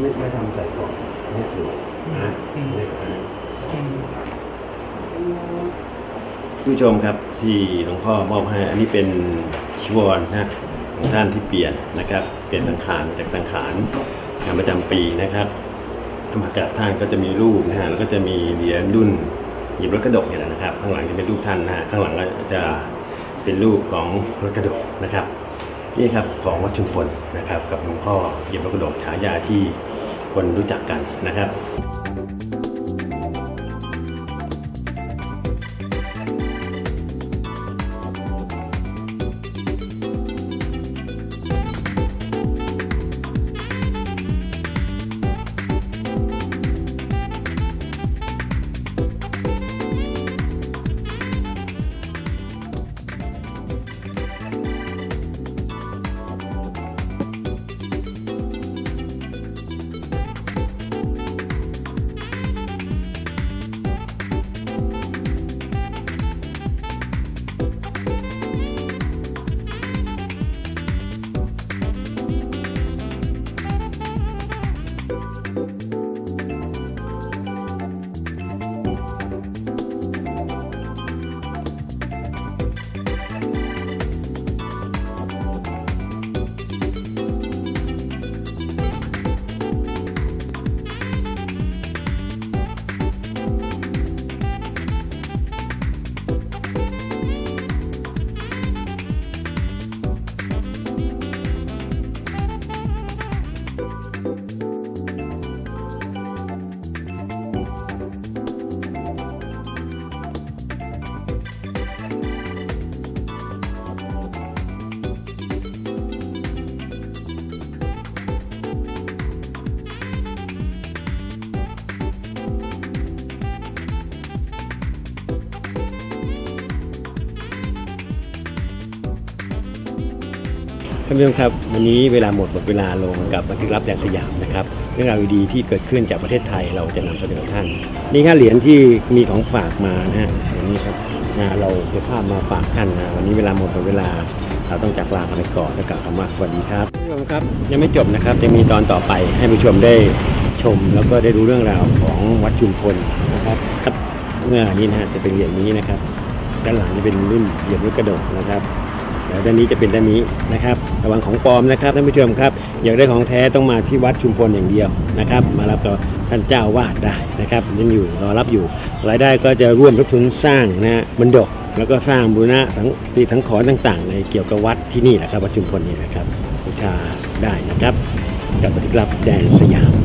ไม่ไม่ทำใส่กล่องให้สวยนะผู้ชมครับที่หลวงพ่อมอบให้ อันนี้เป็นชวรนะของท่านที่เปลี่ยนนะครับ เปลี่ยนสังขารจากสังขารงานประจำปีนะครับธรรมกาศท่านก็จะมีรูปนะฮะแล้วก็จะมีเหรียญรุ่นหยิบรถกระดกเนี่ยแหละนะครับ ข้างหลังจะเป็นรูปท่านนะฮะข้างหลังก็จะเป็นรูปของรถกระดกนะครับนี่ครับของวัดชุมพลนะครับ กับหลวงพ่อเหยียบรถกระดกฉายาที่ คนรู้จักกันนะครับ ท่านผู้ชมครับวันนี้เวลาหมดหมดเวลาลงกับบันทึกลับแดนสยามนะครับเรื่องราวดีๆที่เกิดขึ้นจากประเทศไทยเราจะนำเสนอท่าน นี่ค่าเหรียญที่มีของฝากมานะฮะวันนี้ครับนะเราจะภาพมาฝากท่านนะวันนี้เวลาหมดหมดเวลาเราต้องจากลาไปก่อนแล้วกล่าวคำว่าสวัสดีครับท่านผู้ชมครับยังไม่จบนะครับยังมีตอนต่อไปให้ผู้ชมได้ชม แล้วก็ได้รู้เรื่องราวของวัดชุมพลนะครับครับเมื่อนี้นะฮะจะเป็นเหรียญนี้นะครับด้านหลังจะเป็นรุ่นเหยียบลูกกระดกนะครับ ด้านนี้จะเป็นด้านนี้นะครับ ระวังของปลอมนะครับท่านผู้ชมครับ อยากได้ของแท้ต้องมาที่วัดชุมพลอย่างเดียวนะครับ มารับต่อท่านเจ้าวาดได้นะครับยังอยู่รอรับอยู่ รายได้ก็จะร่วมทุนสร้างนะบรรดกแล้วก็สร้างบูรณะสังตีสังขรณ์ต่างๆ ในเกี่ยวกับวัดที่นี่แหละครับวัดชุมพลนี่นะครับบูชาได้นะครับกับปฏิกรับแดนสยาม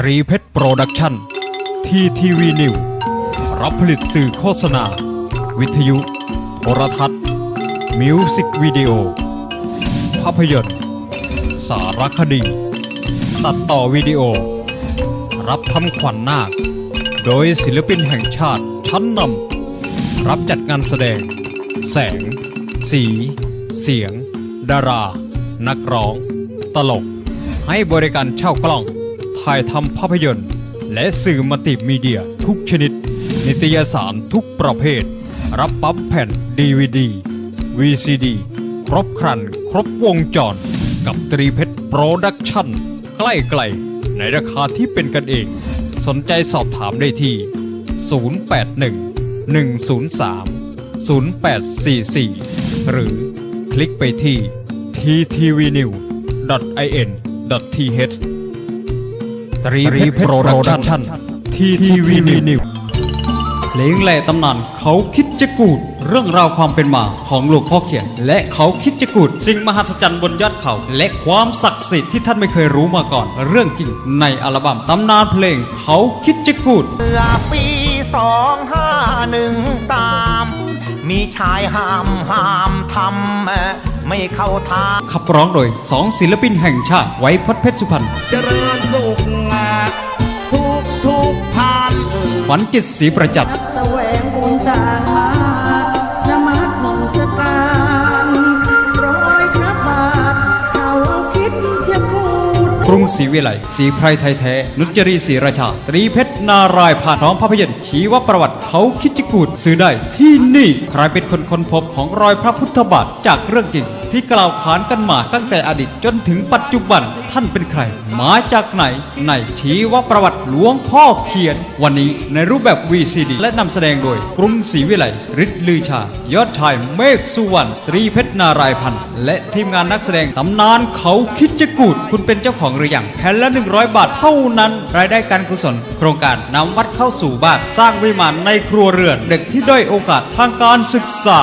ตรีเพชรโปรดักชั่นทีทีวีนิวรับผลิตสื่อโฆษณา วิทยุ โทรทัศน์ มิวสิกวิดีโอ ภาพยนตร์ สารคดี ตัดต่อวิดีโอ รับทำขวัญนาค โดยศิลปินแห่งชาติชั้นนำ รับจัดงานแสดง แสง สี เสียง ดารา นักร้อง ตลก ให้บริการเช่ากล้อง ถ่ายทำภาพยนตร์ และสื่อมัลติมีเดียทุกชนิด นิตยสารทุกประเภท รับปั๊มแผ่นดีวดี VCD ครบครัน ครบวงจร กับตรีเพชรโปรดักชั่น ใกล้ๆในราคาที่เป็นกันเอง สนใจสอบถามได้ที่ 0811030844 หรือคลิกไปที่ ttvnew.in.th ตรีเพชรโปรดักชั่นทีทีวีนิวเพลงแหล่ตำนานเขาคิดจะกูด เรื่องราวความเป็นมาของหลวงพ่อเขียน และเขาคิดจะกูด สิ่งมหัศจรรย์บนยอดเขา และความศักดิ์สิทธิ์ที่ท่านไม่เคยรู้มาก่อน เรื่องจริงในอัลบั้มตำนานเพลงเขาคิดจะกูดเมื่อปีสองห้าหนึ่งสามมีชายห้ามห้ามทำไม่เข้าทางขับร้องโดยสองศิลปินแห่งชาติไว้พจน์เพชรสุพรรณเจริญสุข ขวัญจิตศรีประจักษ์ กรุงศรีวิไลศรีไพรไทยแท้ นุจรีศรีราชา ตรีเพชรนารายผ่านน้องภาพยนตร์ชีวประวัติเขาคิดจะกูดซื้อได้ที่นี่ใครเป็นคนค้นพบของรอยพระพุทธบาทจากเรื่องจริง ที่กล่าวขานกันมาตั้งแต่อดีตจนถึงปัจจุบันท่านเป็นใคร มาจากไหนในชีวประวัติหลวงพ่อเขียน วันนี้ในรูปแบบ VCD และนำแสดงโดย กรุงศรีวิไลฤทธิ์ลือชา ยอดชายเมฆสุวรรณตรีเพชรนารายพันธ์และทีมงานนักแสดงตำนานเขาคิดจะกูดคุณเป็นเจ้าของหรือยังแผ่นละ 100 บาทเท่านั้น รายได้การกุศล โครงการนำวัดเข้าสู่บ้านสร้างวิมานในครัวเรือน เด็กที่ด้อยโอกาสทางการศึกษา